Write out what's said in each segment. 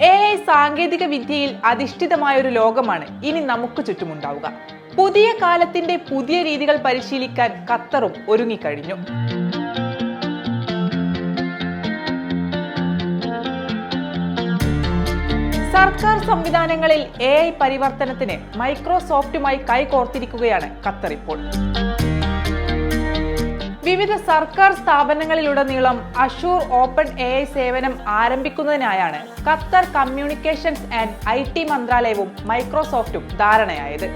A I സാങ്കേതിക വിദ്യയിൽ അധിഷ്ഠിതമായ ഒരു ലോകമാണ്. ഇനി നമുക്ക് ചുറ്റുമുണ്ടാവുക. പുതിയ കാലത്തിന്റെ പുതിയ രീതികൾ പരിശീലിക്കാൻ ഖത്തറും ഒരുങ്ങിക്കഴിഞ്ഞു. സർക്കാർ സംവിധാനങ്ങളിൽ എ ഐ പരിവർത്തനത്തിന് മൈക്രോസോഫ്റ്റുമായി കൈകോർത്തിരിക്കുകയാണ് ഖത്തർ ഇപ്പോൾ. വിവിധ സർക്കാർ സ്ഥാപനങ്ങളിലുടനീളം അഷൂർ ഓപ്പൺ എ ഐ സേവനം ആരംഭിക്കുന്നതിനായാണ് Qatar communications and I T മന്ത്രാലയവും മൈക്രോസോഫ്റ്റും ധാരണയായത്.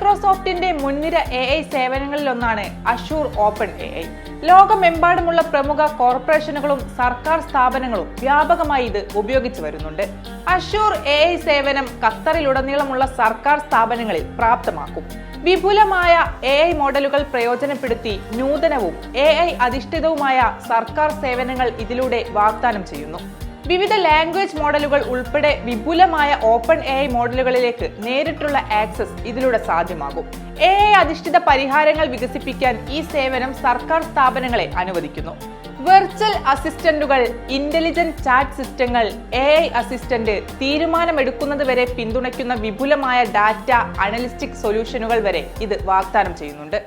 മൈക്രോസോഫ്റ്റിന്റെ മുൻനിര എ ഐ സേവനങ്ങളിലൊന്നാണ് അഷൂർ ഓപ്പൺ എ ഐ. ലോകമെമ്പാടുമുള്ള പ്രമുഖ കോർപ്പറേഷനുകളും സർക്കാർ സ്ഥാപനങ്ങളും വ്യാപകമായി ഇത് ഉപയോഗിച്ചു വരുന്നുണ്ട്. അഷൂർ എ ഐ സേവനം ഖത്തറിലുടനീളമുള്ള സർക്കാർ സ്ഥാപനങ്ങളിൽ പ്രാപ്തമാക്കും. വിപുലമായ എ ഐ മോഡലുകൾ പ്രയോജനപ്പെടുത്തി നൂതനവും എ ഐ അധിഷ്ഠിതവുമായ സർക്കാർ സേവനങ്ങൾ ഇതിലൂടെ വാഗ്ദാനം ചെയ്യുന്നു. വിവിധ ലാംഗ്വേജ് മോഡലുകൾ ഉൾപ്പെടെ വിപുലമായ ഓപ്പൺ എ ഐ മോഡലുകളിലേക്ക് നേരിട്ടുള്ള ആക്സസ് ഇതിലൂടെ സാധ്യമാകും. എ ഐ അധിഷ്ഠിത പരിഹാരങ്ങൾ വികസിപ്പിക്കാൻ ഈ സേവനം സർക്കാർ സ്ഥാപനങ്ങളെ അനുവദിക്കുന്നു. വെർച്വൽ അസിസ്റ്റന്റുകൾ ഇന്റലിജന്റ് ചാറ്റ് സിസ്റ്റങ്ങൾ എ ഐ അസിസ്റ്റന്റ് തീരുമാനമെടുക്കുന്നത് വരെ പിന്തുണയ്ക്കുന്ന വിപുലമായ ഡാറ്റ അനലിസ്റ്റിക് സൊല്യൂഷനുകൾ വരെ ഇത് വാഗ്ദാനം ചെയ്യുന്നുണ്ട്.